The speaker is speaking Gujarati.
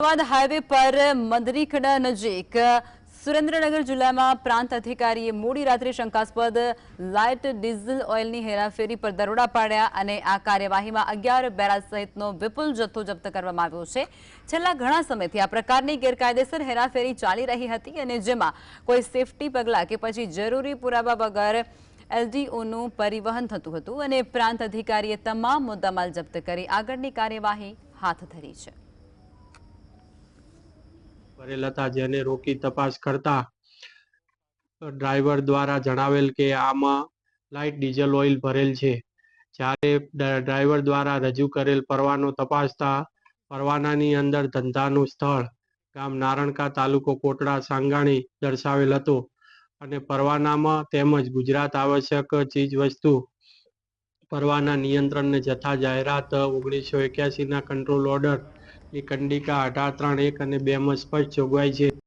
અમદાવાદ હાઈવે પર મંદરીખડા નજીક સુરેન્દ્રનગર જિલ્લામાં પ્રાંત અધિકારીએ મોડી રાત્રે શંકાસ્પદ લાઇટ ડીઝલ ઓઇલની હેરાફેરી પર દરોડા પાડ્યા અને આ કાર્યવાહીમાં અગિયાર બેરાજ સહિતનો વિપુલ જથ્થો જપ્ત કરવામાં આવ્યો છે. છેલ્લા ઘણા સમયથી આ પ્રકારની ગેરકાયદેસર હેરાફેરી ચાલી રહી હતી અને જેમાં કોઈ સેફટી પગલાં કે પછી જરૂરી પુરાવા વગર એલડીઓનું પરિવહન થતું હતું અને પ્રાંત અધિકારીએ તમામ મુદ્દામાલ જપ્ત કરી આગળની કાર્યવાહી હાથ ધરી છે. ભરેલ હતા જેને રોકી તપાસ કરતા ડ્રાઈવર દ્વારા જણાવેલ કે આમાં લાઇટ ડીઝલ ઓઇલ ભરેલ છે. જ્યારે ડ્રાઈવર દ્વારા રજૂ કરેલ પરવાનો તપાસતા પરવાનાની અંદર ધંધાનું સ્થળ, ગામ નારણકા તાલુકો કોટડા સાંગાણી દર્શાવેલ હતું અને પરવાનામાં તેમજ ગુજરાત આવશ્યક ચીજ વસ્તુ પરવાના નિયંત્રણ ને જથ્થા જાહેરાત ઓગણીસો એક્યાસીના કંટ્રોલ ઓર્ડર ની કંડિકા અઢાર ત્રણ એક અને બે માં સ્પષ્ટ જોગવાઈ છે.